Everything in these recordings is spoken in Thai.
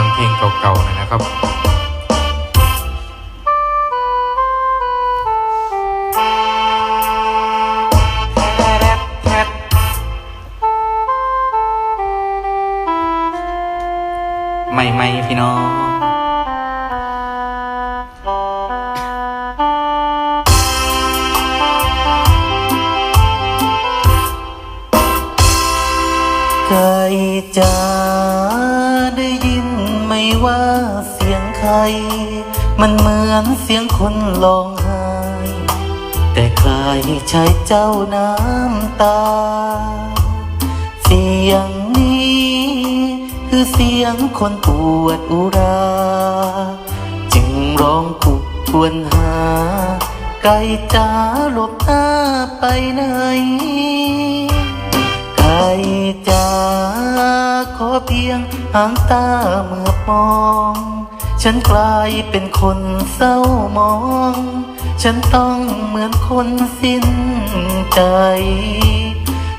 ฟังเพลงเก่าๆหน่อยนะครับไม่ไม่พี่น้องไก่จ๋าได้ยินไหม ว่าเสียงใคร มันเหมือนเสียงคนร้องไห้ แต่ใครใช้เจ้าน้ำตา เสียงนี้ คือเสียงคนปวดอุรา จึงร้องกุกควนหา ไก่จ๋าหลบหน้าไปไหนไก่จ๋าขอเพียงางตาเมื่อมอง ฉันกลายเป็นคนเศร้ามอง ฉันต้องเหมือนคนสิ้นใจ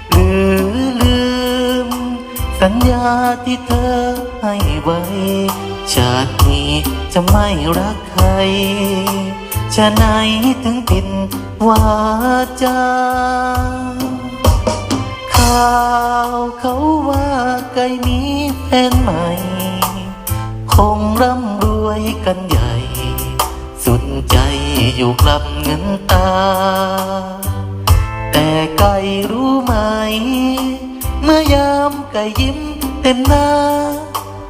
หรือลืม สัญญาที่เธอให้ไว้ ชาตินี้จะไม่รักใครชะไหนถึงผิดวาจา ข่าวเขาว่าไก่มีแฟนใหม่ คงร่ำรวยกันใหญ่ สุดใจอยู่กลับเงินตา แต่ไก่รู้ไหม เมื่อยามไก่ยิ้มเต็มหน้า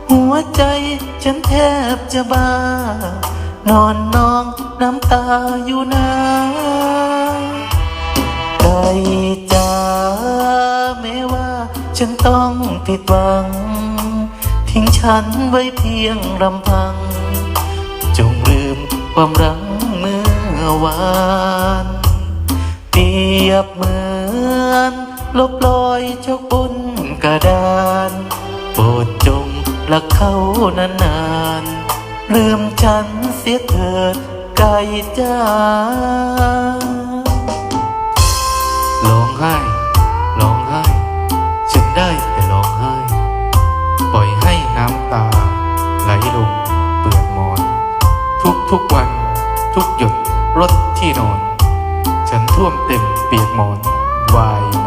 หัวใจฉันแทบจะบ้า นอนนองน้ำตาอยู่นา ว่าฉันต้องผิดหวัง ทิ้งฉันไว้เพียงลำพัง จงลืมความรักเมื่อวานเปรียบเหมือน ลบรอยชกบนกระดานโปรดจงรักเขานานๆลืมฉันเสียเถิดไก่จ้าร้องไห้ ลงเปลือกหมอน ทุกทุกวัน ทุกหยดรถที่นอน ฉันท่วมเต็มเปียกหมอนวาย